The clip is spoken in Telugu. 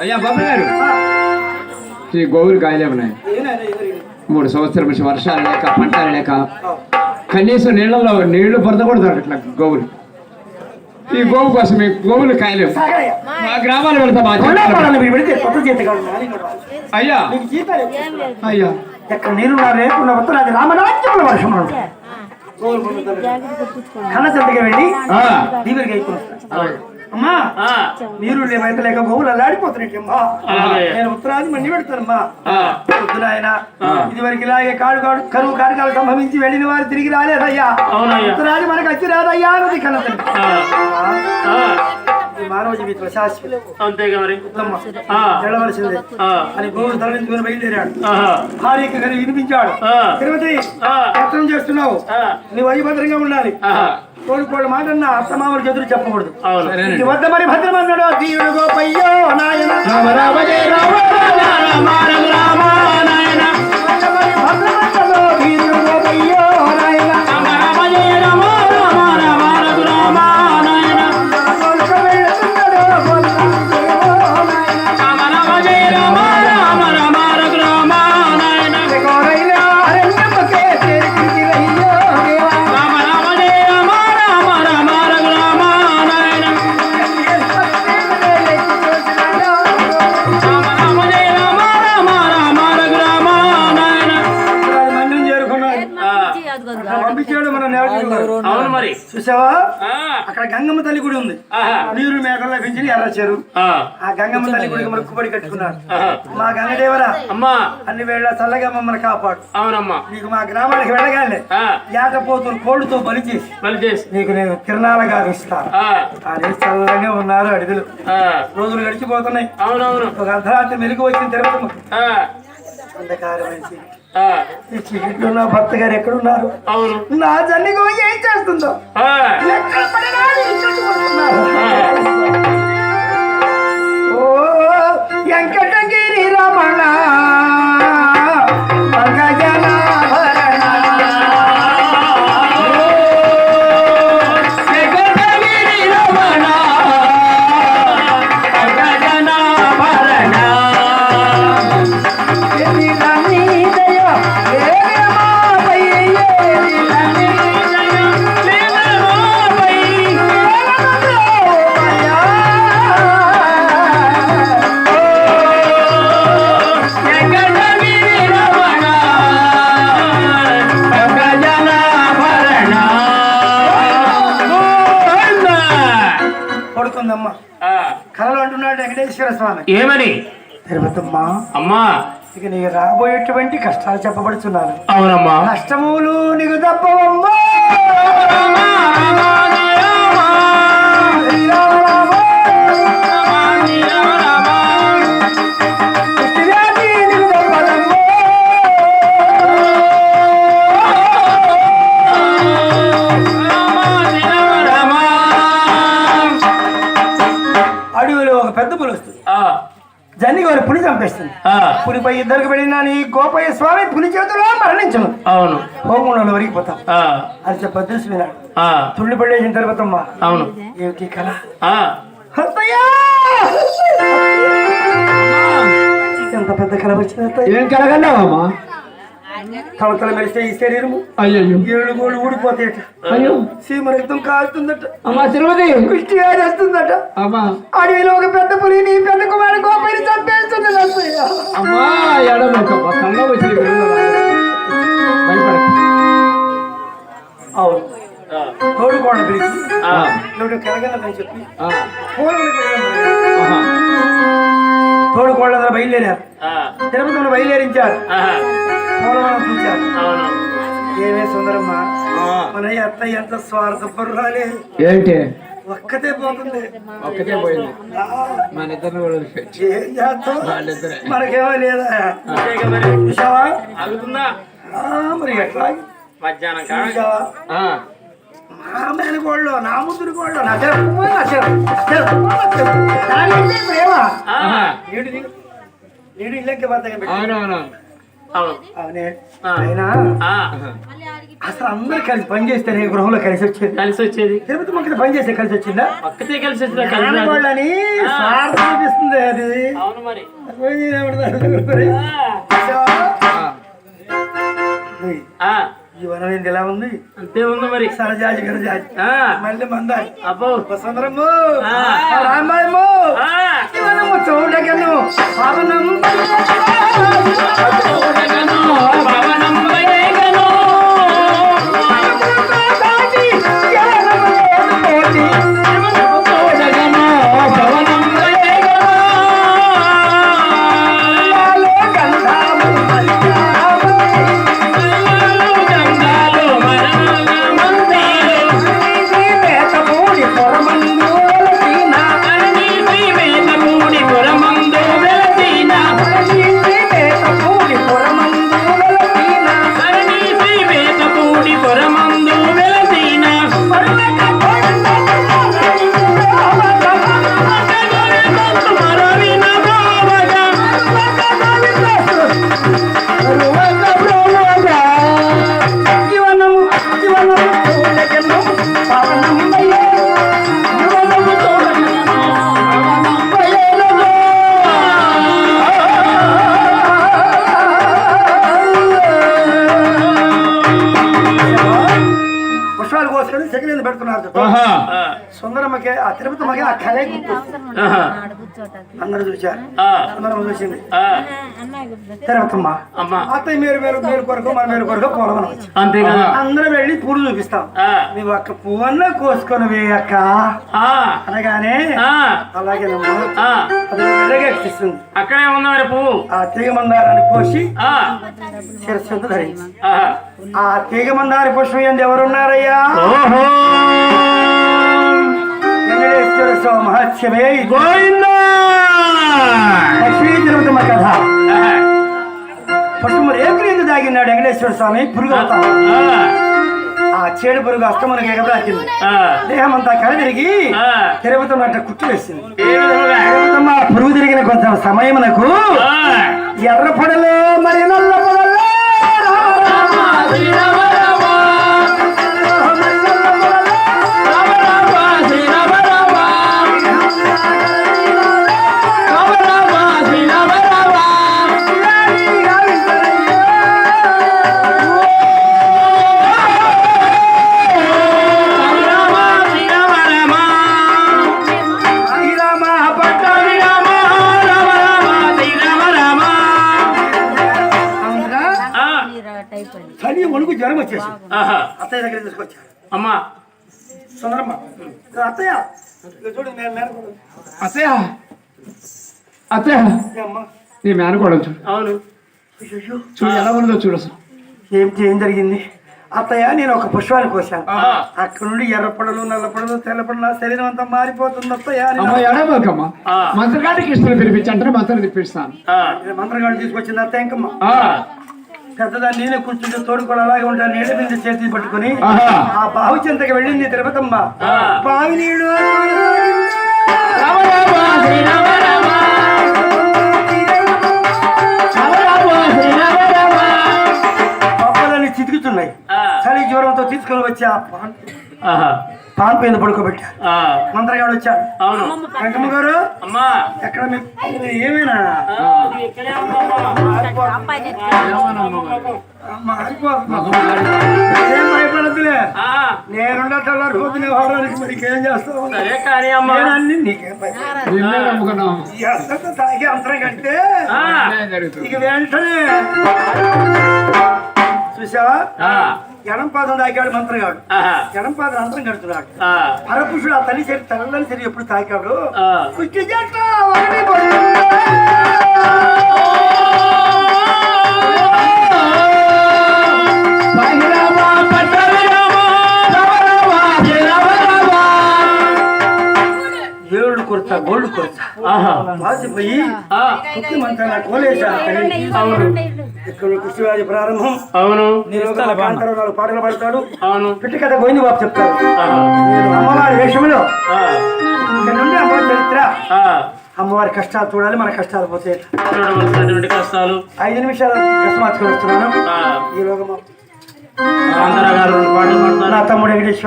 అయ్యా బాబు గారు. ఈ గోవులు కాయలే ఉన్నాయి. మూడు సంవత్సరాల నుంచి వర్షాలు లేక పంటలు లేక. కనీసం నీళ్ళలో నీళ్ళు బురద కూడా దొరకట్ల గోవులు. ఈ గోవు కోసం ఈ గోవులు కాయలేవు మా గ్రామాలు వెళ్తాం మా అయ్యా. ఎక్కడ రామరాజ్యంలో వర్షం వెళ్ళి అమ్మా నీరు లేమైతే లేక గోవులు అల్లాడిపోతున్నాయి అమ్మా నేను ఉత్తరాది మండి పెడతానమ్మా. ఆ, పొద్దున ఆయన ఇది వరకు ఇలాగే కాడు కాడు కరువు కాడుకాలు సంభవించి వెళ్ళిన వారు తిరిగి రాలేదయ్యా ఉత్తరాది మనకు వచ్చి రాదయ్యా అన్నది కన్న తల్లి ఈ మానవ జీవితంలో శాశ్వతం అంతేగా మరి. వెళ్ళవలసిందే. అని తరలించుకుని బయలుదేరాడు ఆహా. భార్యకి వినిపించాడు. తిరుపతి. యత్నం చేస్తున్నావు ఆ. నువ్వు అయ్యభద్రంగా ఉండాలి. కోడుకోడు మాట నా అత్తమామల చేతులు చెప్పకూడదు అవును సరేనండి. ఇది వద్ద మరి భద్రమన్నాడు దీవుడు గోపయ్యో నాయన రామ రామ రామ రామ రామ మరి చూసావా. అక్కడ గంగమ్మ తల్లి గుడి ఉంది. నీరు మేకల్లో పెంచి ఎర్ర చెరువు ఆ. గంగమ్మ తల్లి గుడికి మొక్కుబడి కట్టుకున్నారు. మా గంగదేవరా అమ్మా అన్ని వేళ చల్లగా మమ్మల్ని కాపాడు అవునమ్మా నీకు మా గ్రామానికి వెళ్ళగానే. ఏటపోతులు కోళ్ళతో బలి చేసి మళ్ళీ చేసి నీకు నేను తిరణాలుగా ఇస్తాను ఆ. అని చల్లగా ఉన్నారు అడిదులు ఆ. రోజులు గడిచిపోతున్నాయి అవునవును ఒక అర్ధరాత్రి మెరుగు వచ్చిన తిరుగుతాము ఆ. నా భర్త గారు ఎక్కడున్నారు? అవును. నా జన్ని గోయి ఏం చేస్తుందో? ఏమని? తిరుపతమ్మా అమ్మా. ఇక నీకు రాబోయేటువంటి కష్టాలు చెప్పబడుతున్నారు అవునమ్మా. కష్టములు నీకు తప్పవమ్మా. చంపేస్తుంది. పులిపై ఇద్దరికి వెళ్ళిన నీ గోపయ్య స్వామి పులి చేతిలో మరణించను. అవును. హోమంలో వరిగిపోతాం ఆ. అని చెప్ప. తుళ్ళి పడేసిన తర్వాతమ్మా అవును. ఏమిటి కళ! ఎంత పెద్ద కళ వచ్చింది ఏం కలగన్నావమ్మా మెరిస్తే ఈ శరీరము అయ్యయ్యో. ఏడు గోళ్ళు ఊడిపోతాయట. అయ్యో. సీమ రక్తం కాలుతుందట అమ్మా తిరుపతి. కుష్టి వస్తుందట. అమ్మా. అడవిలో ఒక పెద్ద పులి నీ పెద్ద కుమారు గోపయ్యని చంపేస్తుంది అమ్మా ఎడమొక్కమ్మా కళ్ళ వచ్చి భయపడ అవును. ఆ. తోడుకోవడం పిలిచి ఆ. నువ్వు కలగలని చెప్పి. తోడుకోళ్ళ బయలుదేరారు. ఆ. తిరుపతిలో బయలుదేరించారు. చూచారు ఏమే సుందరమ్మ? మన అత్తయ్య ఎంత స్వార్థపరురాలే. ఏంటి? ఒక్కతే పోతుంది. ఒక్కటే పోయింది. మన ఇద్దరు కూడా. ఏం చేస్తాం మనకేమో లేదా? చూసావా? ఆగుతుందా? ఆ, మరి ఎట్లా? మధ్యాహ్నం చూసావా? ఆ, నా మేనకోళ్ళు నా ముద్దురు కోళ్ళు నా నా ప్రేమ. నీడు నీడు ఇల్లెక్కి బతక అవునవును. అవును. అయినా? అసలు అందరు కలిసి పని చేస్తేనే గృహంలో కలిసి వచ్చేది కలిసి వచ్చేది. తిరుపతి మొక్కలు పని చేస్తే కలిసి వచ్చిందా? పక్కతే కలిసి రాదు. వాళ్ళని ఆ. స్వార్థం చూపిస్తుంది అది. అవును మరి. ఈ వనం ఏంది ఎలా ఉంది? అంతే ఉంది మరి. సరజాజి గరజాజి ఆ, మళ్ళీ మందాయి అబ్బో. వసంతరము. రామాయము చూడగను పవనం చూడగను, పవనం ఆ కళే అందరూ చూశారు ఆ, అందరం చూసింది. తిరుపతమ్మ. అత్తయ్య మీరు మీరు మీరు కొరకు మన మీరు కొరకు వచ్చి అంతే కదా. అందరం వెళ్ళి పూలు చూపిస్తాం. నువ్వు ఒక్క పువ్వన్న కోసుకొని అక్క. ఆ, అనగానే అలాగేనమ్మా వెలగెక్కిస్తుంది అక్కడే ఉంది మరి పువ్వు. ఆ తీగ మందారాన్ని కోసి శిరస్సు ధరించి. ఆ, ఆ తీగ మందారి పుష్పం ఎందు ఎవరున్నారయ్యా? ఓహో. వెంకటేశ్వర స్వామి మహత్యమే. గోవిందా! లక్ష్మీ కథ. వెంకటేశ్వర స్వామి పురుగు ఆ, చేడు పురుగు అస్తమనకు ఎగబడాకింది ఆ, దేహం అంతా కలదిరిగి ఆ, తిరుపతమ్మ అట్ట కుట్టు వేసింది? తిరుపతమ్మ పురుగు తిరిగిన కొంత సమయమునకు ఆ, ఎర్ర పొడలో మరి నల్ల చలి వణుకు జ్వరం వచ్చేసి అత్తయ్య దగ్గర తీసుకొచ్చారు. అమ్మా. సుందరమ్మ. అత్తయ్య. చూడు నేను మేనకోడలు. అత్తయ్య. అత్తయ్య. ఏ నీ మేనకోడలు చూడు. అవును. చూడు ఎలా ఉన్నదో చూడు అసలు. ఏమిటి ఏం జరిగింది? అత్తయ్య నేను ఒక పుష్పాన్ని ఆహా. అక్కడ నుండి ఎర్ర పొడలు నల్ల పొడలు తెల్ల పొడలు నా శరీరం అంతా మారిపోతుంది అత్తయ్య ఎడబోకమ్మ. మంత్రగాడికి ఇష్టం పిలిపించి అంటే మంత్రం తెప్పిస్తాను మంత్రగాడు తీసుకొచ్చింది అత్తయ్య ఇంకమ్మ. పెద్దదాన్ని నేనే కూర్చుంటే తోడుకోడు అలాగే ఉంటాను నీళ్ళ మీద చేతి పట్టుకుని. ఆ బావి చెంతకి వెళ్ళింది తిరుపతమ్మ. బావి నీళ్ళు రామ. పప్పులన్నీ చితుకుతున్నాయి చలి జ్వరంతో తీసుకొని వచ్చి ఆ ఆహా, పాన్ పడుకోబెట్టారు మంత్రగాడు వచ్చాడు. అవును. వెంకమ్మ గారు అమ్మా. ఎక్కడ ఏమైనా? నేనుండే చేస్తావు? తాగి అంతరం జరుగుతుంది. ఇక వెంటనే చూసావా? ఆ, ఎడం పాదం తాకాడు మంత్రగాడు. ఆహా, ఎడం పాదం అంతరం కడుతున్నాడు పరపురుషుడు ఆ తల్లి సరి తల్లని సరి ఎప్పుడు తాకాడు రామ. ఏడు కొరత గోల్డ్ కొరత. ఆహా, వాసిపోయి ఆ, కుక్కి మంత్రాల తల్లి. అవును. ఇక్కడ కుష్టివ్యాధి ప్రారంభం. అవును. నీలోగా పాటలు పాడతాడు. అవును. పిట్టి కథ గోవింది బాబు చెప్తారు అమ్మవారి వేషంలో. ఆ, ఇక్కడ నుండి చరిత్ర. ఆ, అమ్మవారి వారి కష్టాలు చూడాలి మన కష్టాలు పోతే. చూడవలసినటువంటి కష్టాలు. ఐదు నిమిషాలు డ్రెస్ మార్చుకొని వస్తున్నాను. ఈలోగా మా- గారు పాటలు నా తమ్ముడు వెంకటేశ్వర